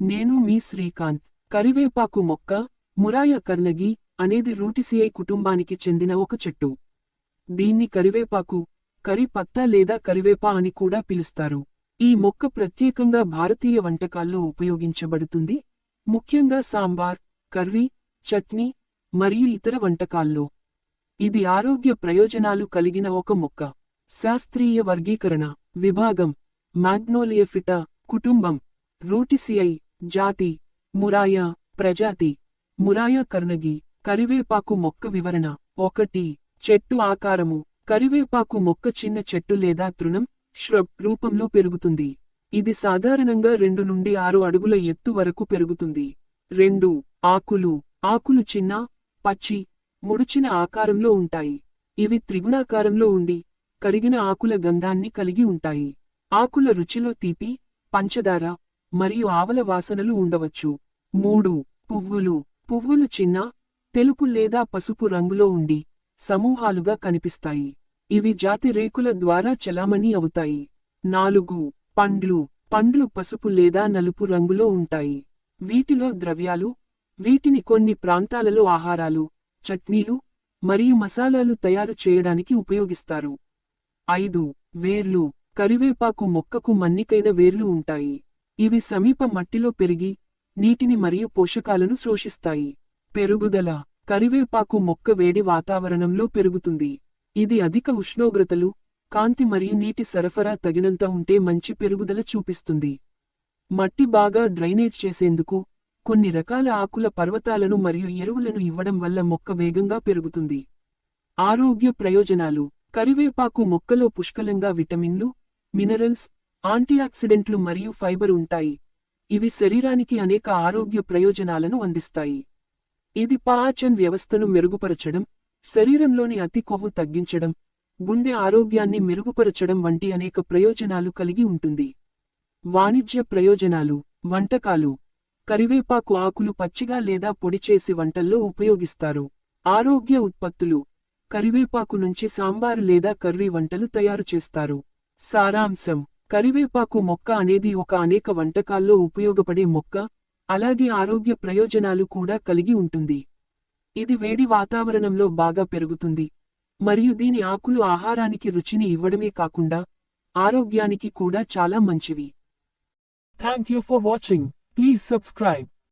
నేను మీ శ్రీకాంత్. కరివేపాకు మొక్క మురాయ కర్నగి అనేది రూటిసిఐ కుటుంబానికి చెందిన ఒక చెట్టు. దీన్ని కరివేపాకు కరిపత్తా లేదా కరివేపా అని కూడా పిలుస్తారు. ఈ మొక్క ప్రత్యేకంగా భారతీయ వంటకాల్లో ఉపయోగించబడుతుంది. ముఖ్యంగా సాంబార్ కర్రీ చట్నీ మరియు ఇతర వంటకాల్లో. ఇది ఆరోగ్య ప్రయోజనాలు కలిగిన ఒక మొక్క. శాస్త్రీయ వర్గీకరణ విభాగం మ్యాగ్నోలియఫిటా కుటుంబం రూటిసిఐ జాతి మురాయ ప్రజాతి. మురాయ కర్ణగి కరివేపాకు మొక్క వివరణ. ఒకటి చెట్టు ఆకారము. కరివేపాకు మొక్క చిన్న చెట్టు లేదా తృణం ష్రబ్ రూపంలో పెరుగుతుంది. ఇది సాధారణంగా రెండు నుండి ఆరు అడుగుల ఎత్తు వరకు పెరుగుతుంది. రెండు ఆకులు. ఆకులు చిన్న పచ్చి ముడిచిన ఆకారంలో ఉంటాయి. ఇవి త్రిగుణాకారంలో ఉండి కరిగిన ఆకుల గంధాన్ని కలిగి ఉంటాయి. ఆకుల రుచిలో తీపి పంచదార మరియు ఆవల వాసనలు ఉండవచ్చు. మూడు పువ్వులు. పువ్వులు చిన్న తెలుపు లేదా పసుపు రంగులో ఉండి సమూహాలుగా కనిపిస్తాయి. ఇవి జాతి రేకుల ద్వారా చలామణి అవుతాయి. నాలుగు పండ్లు. పండ్లు పసుపు లేదా నలుపు రంగులో ఉంటాయి. వీటిలో ద్రవ్యాలు వీటిని కొన్ని ప్రాంతాలలో ఆహారాలు చట్నీలు మరియు మసాలాలు తయారు చేయడానికి ఉపయోగిస్తారు. ఐదు వేర్లు. కరివేపాకు మొక్కకు మన్నికైన వేర్లు ఉంటాయి. ఇవి సమీప మట్టిలో పెరిగి నీటిని మరియు పోషకాలను శోషిస్తాయి. పెరుగుదల కరివేపాకు మొక్క వేడి వాతావరణంలో పెరుగుతుంది. ఇది అధిక ఉష్ణోగ్రతలు కాంతి మరియు నీటి సరఫరా తగినంత ఉంటే మంచి పెరుగుదల చూపిస్తుంది. మట్టి బాగా డ్రైనేజ్ చేసేందుకు కొన్ని రకాల ఆకుల పర్వతాలను మరియు ఎరువులను ఇవ్వడం వల్ల మొక్క వేగంగా పెరుగుతుంది. ఆరోగ్య ప్రయోజనాలు. కరివేపాకు మొక్కలో పుష్కలంగా విటమిన్లు మినరల్స్ యాంటీఆక్సిడెంట్లు మరియు ఫైబర్ ఉంటాయి. ఇవి శరీరానికి అనేక ఆరోగ్య ప్రయోజనాలను అందిస్తాయి. ఇది పాచన్ వ్యవస్థను మెరుగుపరచడం శరీరంలోని అతి కొవ్వు తగ్గించడం గుండె ఆరోగ్యాన్ని మెరుగుపరచడం వంటి అనేక ప్రయోజనాలు కలిగి ఉంటుంది. వాణిజ్య ప్రయోజనాలు వంటకాలు కరివేపాకు ఆకులు పచ్చిగా లేదా పొడి చేసి వంటల్లో ఉపయోగిస్తారు. ఆరోగ్య ఉత్పత్తులు కరివేపాకు నుంచి సాంబారు లేదా కర్రీ వంటలు తయారు చేస్తారు. సారాంశం కరివేపాకు మొక్క అనేది ఒక అనేక వంటకాల్లో ఉపయోగపడే మొక్క అలాగే ఆరోగ్య ప్రయోజనాలు కూడా కలిగి ఉంటుంది. ఇది వేడి వాతావరణంలో బాగా పెరుగుతుంది. మరియు దీని ఆకులు ఆహారానికి రుచిని ఇవ్వడమే కాకుండా ఆరోగ్యానికి కూడా చాలా మంచివి. Thank you for watching please subscribe